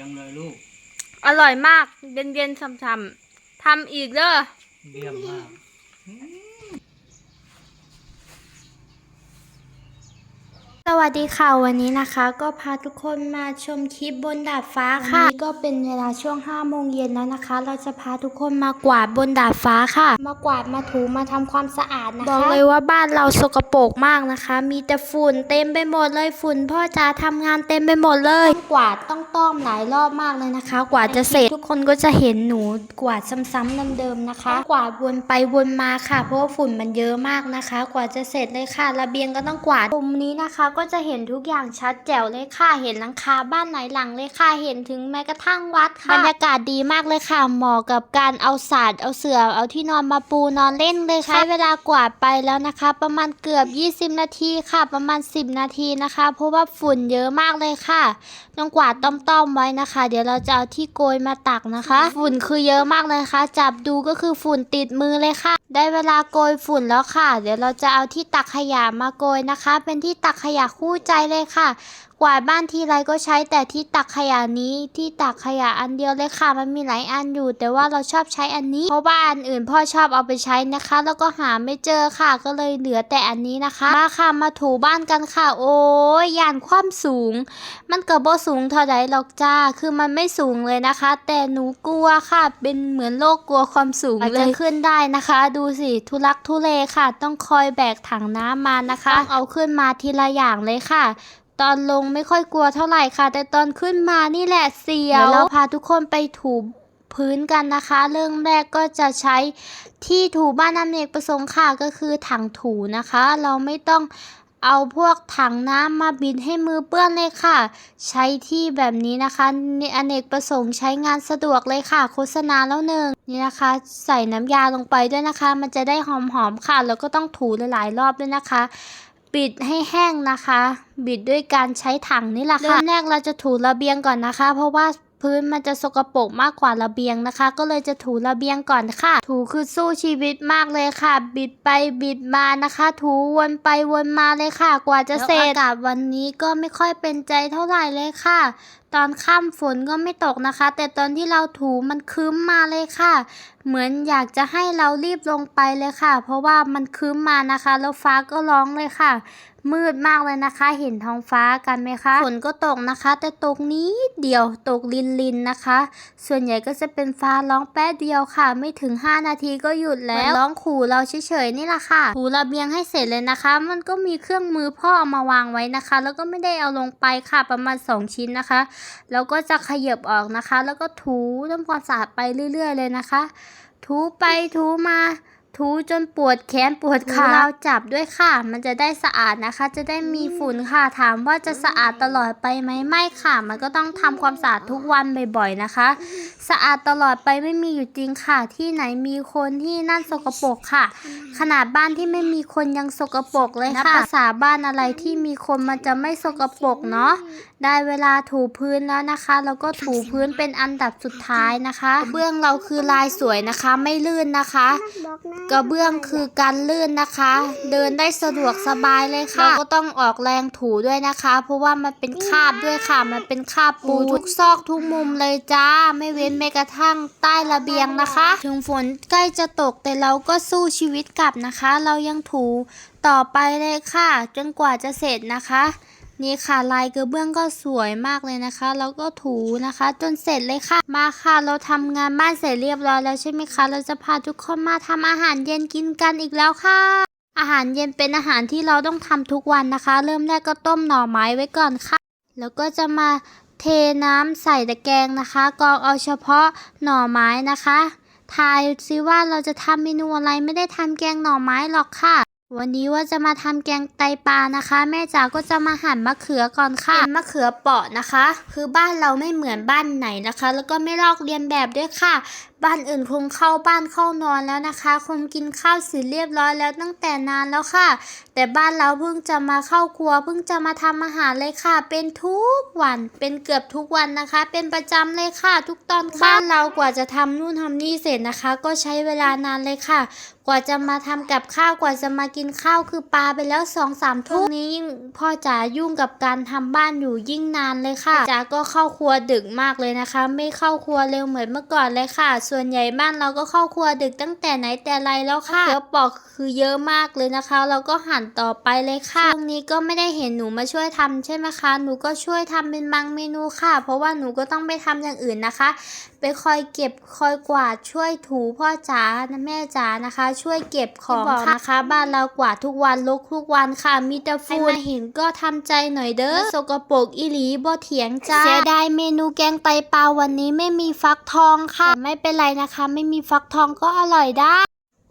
จังเลยลูก อร่อยมาก เย็นๆช่ำๆทำอีกเด้อ เยี่ยมมาก สวัสดีค่ะวันนี้นะคะ ก็พาทุกคนมาชมคลิปบนดาดฟ้าค่ะวันนี้ก็เป็นเวลาช่วง5โมงเย็นแล้วนะคะ เราจะพาทุกคนมากวาดบนดาดฟ้าค่ะ มากวาดมาถูมาทำความสะอาดนะคะบอกเลยว่าบ้านเราสกปรกมากนะคะ มีแต่ฝุ่นเต็มไปหมดเลยฝุ่นพ่อจ๋าทำงานเต็มไปหมดเลยต้องกวาดต้องต้อมหลายรอบมากเลยนะคะ กว่าจะเสร็จทุกคนก็จะเห็นหนูกวาดซ้ำๆเดิมๆนะคะ กวาดวนไปวนมาค่ะ เพราะว่าฝุ่นมันเยอะมากนะคะ กว่าจะเสร็จเลยค่ะ ระเบียงก็ต้องกวาดมุมนี้นะคะก็จะเห็นทุกอย่างชัดแจ๋วเลยค่ะ เห็นหลังคาบ้านไหนหลังเลยค่ะ เห็นถึงแม้กระทั่งวัดค่ะ บรรยากาศดีมากเลยค่ะเหมาะกับการเอาศาสตร์เอาเสื่อเอาที่นอนมาปูนอนเล่นเลยค่ะใช้เวลากวาดไปแล้วนะคะ ประมาณเกือบ 20 นาทีค่ะ ประมาณ 10 นาทีนะคะ เพราะว่าฝุ่นเยอะมากเลยค่ะต้องกวาดต้อมๆไว้นะคะ เดี๋ยวเราจะเอาที่โกยมาตักนะคะ ฝุ่นคือเยอะมากเลยค่ะ จับดูก็คือฝุ่นติดมือเลยค่ะ ได้เวลาโกยฝุ่นแล้วค่ะ เดี๋ยวเราจะเอาที่ตักขยะมาโกยนะคะ เป็นที่ตักขยะคู่ใจเลยค่ะ กวาดบ้านทีไรก็ใช้แต่ที่ตักขยะนี้ที่ตักขยะอันเดียวเลยค่ะมันมีหลายอันอยู่ แต่ว่าเราชอบใช้อันนี้ เพราะว่าอันอื่นพ่อชอบเอาไปใช้นะคะ แล้วก็หาไม่เจอค่ะ ก็เลยเหลือแต่อันนี้นะคะมาค่ะมาถูบ้านกันค่ะ โอ้ยยานความสูง มันก็บ่สูงเท่าใดหรอกจ้าคือมันไม่สูงเลยนะคะ แต่หนูกลัวค่ะ เป็นเหมือนโรคกลัวความสูงเลยขึ้นได้นะคะ ดูสิทุลักทุเลค่ะ ต้องคอยแบกถังน้ำมานะคะต้องเอาขึ้นมาทีละอย่างเลยค่ะ ตอนลงไม่ค่อยกลัวเท่าไหร่ค่ะ แต่ตอนขึ้นมานี่แหละเสียวเดี๋ยวเราพาทุกคนไปถูพื้นกันนะคะ เรื่องแรกก็จะใช้ที่ถูบ้านอเนกประสงค์ค่ะก็คือถังถูนะคะ เราไม่ต้องเอาพวกถังน้ำมาบิดให้มือเปื้อนเลยค่ะ ใช้ที่แบบนี้นะคะนี่อเนกประสงค์ใช้งานสะดวกเลยค่ะ โฆษณาแล้วหนึ่งนี่นะคะ ใส่น้ำยาลงไปด้วยนะคะ มันจะได้หอมๆค่ะ แล้วก็ต้องถูหลายๆรอบด้วยนะคะ บิดให้แห้งนะคะ บิดด้วยการใช้ถังนี่แหละค่ะเริ่มแรกเราจะถูระเบียงก่อนนะคะ เพราะว่า พื้นมันจะสกปรกมากกว่าระเบียงนะคะ ก็เลยจะถูระเบียงก่อนค่ะ ถูคือสู้ชีวิตมากเลยค่ะ บิดไปบิดมานะคะ ถูวนไปวนมาเลยค่ะ กว่าจะเสร็จอากาศวันนี้ก็ไม่ค่อยเป็นใจเท่าไหร่เลยค่ะ ตอนค่ำฝนก็ไม่ตกนะคะ แต่ตอนที่เราถูมันคืมมาเลยค่ะ เหมือนอยากจะให้เรารีบลงไปเลยค่ะ เพราะว่ามันคืมมานะคะ แล้วฟ้าก็ร้องเลยค่ะ มืดมากเลยนะคะ เห็นท้องฟ้ากันไหมคะ ฝนก็ตกนะคะ แต่ตกนิดเดียว ตกลินลินนะคะ ส่วนใหญ่ก็จะเป็นฟ้าร้องแป๊บเดียวค่ะ ไม่ถึง 5 นาทีก็หยุดแล้วร้องขู่เราเฉยๆนี่แหละค่ะถูระเบียงให้เสร็จเลยนะคะ มันก็มีเครื่องมือพ่อเอามาวางไว้นะคะ แล้วก็ไม่ได้เอาลงไปค่ะประมาณ 2 ชิ้นนะคะ แล้วก็จะขยับออกนะคะ แล้วก็ถูทำความสะอาดไปเรื่อย ๆ เลยนะคะ ถูไปถูมา ถูจนปวดแขนปวดขาเราจับด้วยค่ะ มันจะได้สะอาดนะคะ จะได้มีฝุ่นค่ะ ถามว่าจะสะอาดตลอดไปไหมไม่ค่ะ มันก็ต้องทำความสะอาดทุกวันบ่อยๆนะคะ สะอาดตลอดไปไม่มีอยู่จริงค่ะ ที่ไหนมีคนที่นั่นสกปรกค่ะ ขนาดบ้านที่ไม่มีคนยังสกปรกเลยค่ะภาษาบ้านอะไรที่มีคนมันจะไม่สกปรกเนาะได้เวลาถูพื้นแล้วนะคะ แล้วก็ถูพื้นเป็นอันดับสุดท้ายนะคะ เบื้องเราคือลายสวยนะคะ ไม่ลื่นนะคะกระเบื้องคือการลื่นนะคะ เดินได้สะดวกสบายเลยค่ะเราก็ต้องออกแรงถูด้วยนะคะ เพราะว่ามันเป็นคราบด้วยค่ะ มันเป็นคราบปูทุกซอกทุกมุมเลยจ้า ไม่เว้นแม้กระทั่งใต้ระเบียงนะคะ ถึงฝนใกล้จะตกแต่เราก็สู้ชีวิตกลับนะคะ เรายังถูต่อไปเลยค่ะ จนกว่าจะเสร็จนะคะ นี่ค่ะลายกระเบื้องก็สวยมากเลยนะคะ แล้วก็ถูนะคะ จนเสร็จเลยค่ะ มาค่ะ เราทำงานบ้านเสร็จเรียบร้อยแล้วใช่ไหมคะ เราจะพาทุกคนมาทำอาหารเย็นกินกันอีกแล้วค่ะ อาหารเย็นเป็นอาหารที่เราต้องทำทุกวันนะคะ เริ่มแรกก็ต้มหน่อไม้ไว้ก่อนค่ะ แล้วก็จะมาเทน้ำใส่ตะแกรงนะคะกรองเอาเฉพาะหน่อไม้นะคะทายซิว่าเราจะทำเมนูอะไรไม่ได้ทำแกงหน่อไม้หรอกค่ะ วันนี้ว่าจะมาทำแกงไตปลานะคะ แม่จ๋าก็จะมาหั่นมะเขือก่อนค่ะเป็นมะเขือเปาะนะคะ คือบ้านเราไม่เหมือนบ้านไหนนะคะ แล้วก็ไม่ลอกเลียนแบบด้วยค่ะ บ้านอื่นคงเข้าบ้านเข้านอนแล้วนะคะ คงกินข้าวเสร็จเรียบร้อยแล้วตั้งแต่นานแล้วค่ะ แต่บ้านเราเพิ่งจะมาเข้าครัว เพิ่งจะมาทำอาหารเลยค่ะ เป็นทุกวัน เป็นเกือบทุกวันนะคะ เป็นประจำเลยค่ะ ทุกตอนบ้านเรากว่าจะทำนู่นทำนี่เสร็จนะคะ ก็ใช้เวลานานเลยค่ะ กว่าจะมาทำกับข้าวกว่าจะมากินข้าวคือปลาไปแล้วสองสามทุ่มนี้ยิ่งพ่อจ๋ายุ่งกับการทำบ้านอยู่ยิ่งนานเลยค่ะจ๋าก็เข้าครัวดึกมากเลยนะคะ ไม่เข้าครัวเร็วเหมือนเมื่อก่อนเลยค่ะส่วนใหญ่บ้านเราก็เข้าครัวดึกตั้งแต่ไหนแต่ไรแล้วค่ะเดี๋ยวปอกคือเยอะมากเลยนะคะ เราก็หั่นต่อไปเลยค่ะช่วงนี้ก็ไม่ได้เห็นหนูมาช่วยทำใช่ไหมคะ หนูก็ช่วยทำเป็นบางเมนูค่ะ เพราะว่าหนูก็ต้องไปทำอย่างอื่นนะคะ ไปคอยเก็บคอยกวาดช่วยถูพ่อจ๋านะแม่จ๋านะคะ ช่วยเก็บของค่ะนะคะ บ้านเรากวาดทุกวันลกทุกวันค่ะมีแต่ฝุ่นเห็นก็ทำใจหน่อยเด้อสกปรกอีหลีบ่เถียงจ้าเสียดายเมนูแกงไตปลาวันนี้ไม่มีฟักทองค่ะแต่ไม่เป็นไรนะคะ ไม่มีฟักทองก็อร่อยได้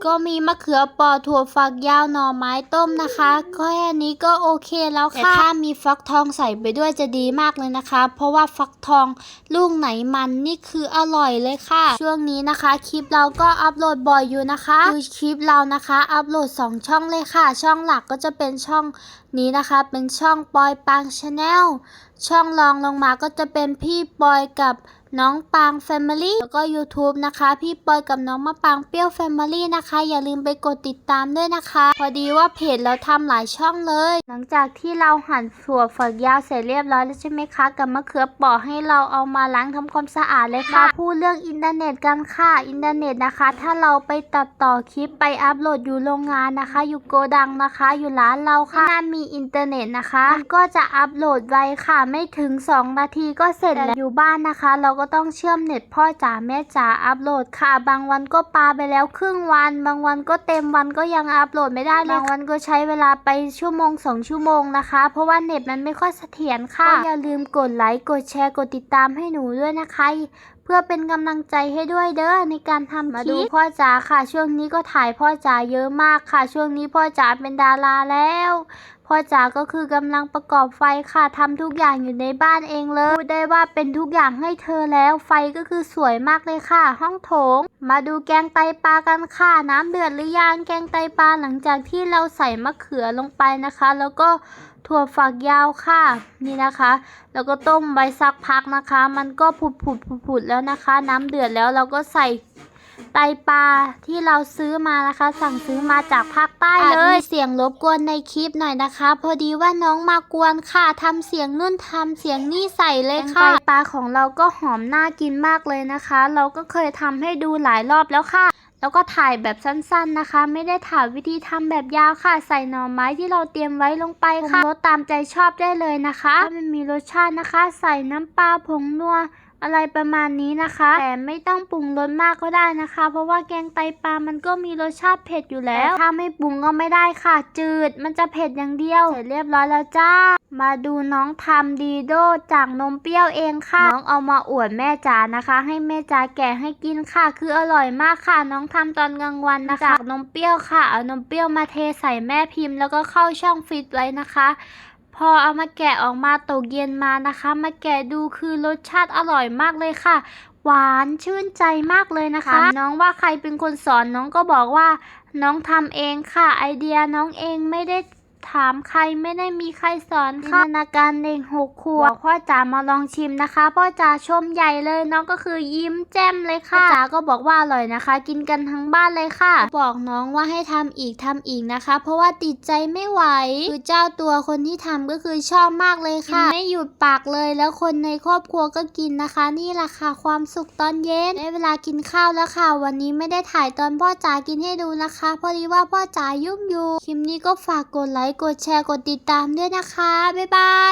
ก็มีมะเขือเปอถั่วฝักยาวหน่อไม้ต้มนะคะก็แค่นี้ก็โอเคแล้วค่ะแต่ถ้ามีฟักทองใส่ไปด้วยจะดีมากเลยนะคะ เพราะว่าฟักทองลูกไหนมันนี่คืออร่อยเลยค่ะ ช่วงนี้นะคะคลิปเราก็อัปโหลดบ่อยอยู่นะคะคือคลิปเรานะคะ อัปโหลด 2 ช่องเลยค่ะ ช่องหลักก็จะเป็นช่องนี้นะคะเป็นช่องปอยปังชาแนลช่องรองลงมาก็จะเป็นพี่ปอยกับ น้องปาง Family แล้วก็ YouTube นะคะ พี่ปอยกับน้องมะปางเปรี้ยว Family นะคะ อย่าลืมไปกดติดตามด้วยนะคะ พอดีว่าเพจเราทำหลายช่องเลย หลังจากที่เราหั่นถั่วฝักยาวเสร็จเรียบร้อยแล้วใช่ไหมคะกับมะเขือเปอให้เราเอามาล้างทำความสะอาดเลยค่ะพูดเรื่องอินเทอร์เน็ตกันค่ะอินเทอร์เน็ตนะคะ ถ้าเราไปตัดต่อคลิปไปอัพโหลดอยู่โรงงานนะคะ อยู่โกดังนะคะ อยู่ร้านเราค่ะถ้ามีอินเทอร์เน็ตนะคะก็จะอัพโหลดไวค่ะ ไม่ถึง 2 นาทีก็เสร็จแล้วอยู่บ้านนะคะ เราก็ต้องเชื่อมเน็ตพ่อจ๋าแม่จ๋าอัพโหลดค่ะ บางวันก็ปาไปแล้วครึ่งวัน บางวันก็เต็มวันก็ยังอัพโหลดไม่ได้เลยบางวันก็ใช้เวลาไปชั่วโมง2ชั่วโมงนะคะ เพราะว่าเน็ตมันไม่ค่อยเสถียรค่ะก็อย่าลืมกดไลค์กดแชร์กดติดตามให้หนูด้วยนะคะ พื่อเป็นกำลังใจให้ด้วยเด้อในการทำมาดูพ่อจ๋าค่ะ ช่วงนี้ก็ถ่ายพ่อจ๋าเยอะมากค่ะ ช่วงนี้พ่อจ๋าเป็นดาราแล้วพ่อจ๋าก็คือกำลังประกอบไฟค่ะทำทุกอย่างอยู่ในบ้านเองเลยพูดได้ว่าเป็นทุกอย่างให้เธอแล้ว ไฟก็คือสวยมากเลยค่ะ ห้องโถง มาดูแกงไตปลากันค่ะ น้ำเดือดหรือยังแกงไตปลาหลังจากที่เราใส่มะเขือลงไปนะคะ แล้วก็ ถั่วฝักยาวค่ะนี่นะคะ แล้วก็ต้มไว้สักพักนะคะ มันก็ผุดผุดผุดผุดแล้วนะคะ น้ำเดือดแล้วเราก็ใส่ไตปลาที่เราซื้อมานะคะ สั่งซื้อมาจากภาคใต้เลยเสียงรบกวนในคลิปหน่อยนะคะ พอดีว่าน้องมากวนค่ะทำเสียงนุ่นทำเสียงนี่ใส่เลยค่ะไตปลาของเราก็หอมน่ากินมากเลยนะคะ เราก็เคยทำให้ดูหลายรอบแล้วค่ะ แล้วก็ถ่ายแบบสั้นๆนะคะ ไม่ได้ถ่ายวิธีทำแบบยาวค่ะ ใส่หน่อไม้ที่เราเตรียมไว้ลงไปค่ะรสตามใจชอบได้เลยนะคะถ้ามันมีรสชาตินะคะ ใส่น้ำปลาผงนัว อะไรประมาณนี้นะคะ แต่ไม่ต้องปรุงรสมากก็ได้นะคะ เพราะว่าแกงไตปลามันก็มีรสชาติเผ็ดอยู่แล้ว ถ้าไม่ปรุงก็ไม่ได้ค่ะ จืด มันจะเผ็ดอย่างเดียว เสร็จเรียบร้อยแล้วจ้า มาดูน้องทำดีโดจากนมเปรี้ยวเองค่ะ น้องเอามาอวดแม่จ๋านะคะ ให้แม่จ๋าแกะให้กินค่ะ คืออร่อยมากค่ะ น้องทำตอนกลางวันนะคะ จากนมเปรี้ยวค่ะ เอานมเปรี้ยวมาเทใส่แม่พิมพ์ แล้วก็เข้าช่องฟิตไว้นะคะ พอเอามาแกะออกมาตกเย็นมานะคะ มาแกะดูคือรสชาติอร่อยมากเลยค่ะ หวานชื่นใจมากเลยนะคะ น้องว่าใครเป็นคนสอนน้องก็บอกว่า น้องทำเองค่ะ ไอเดียน้องเองไม่ได้ ถามใครไม่ได้มีใครสอนค่ะจินตนาการเด็กหกขวบพ่อจ๋ามาลองชิมนะคะ พ่อจ๋าชมใหญ่เลยน้องก็คือยิ้มแจ่มเลยค่ะพ่อจ๋าก็บอกว่าอร่อยนะคะ กินกันทั้งบ้านเลยค่ะ บอกน้องว่าให้ทำอีกทำอีกนะคะ เพราะว่าติดใจไม่ไหวคือเจ้าตัวคนที่ทำก็คือชอบมากเลยค่ะ ไม่หยุดปากเลยแล้วคนในครอบครัวก็กินนะคะ นี่แหละค่ะความสุขตอนเย็นได้เวลากินข้าวแล้วค่ะ วันนี้ไม่ได้ถ่ายตอนพ่อจ๋ากินให้ดูนะคะ พอดีว่าพ่อจ๋ายุ่งอยู่คลิปนี้ก็ฝากกดไลค์กดแชร์กดติดตามด้วยนะคะ บ๊ายบาย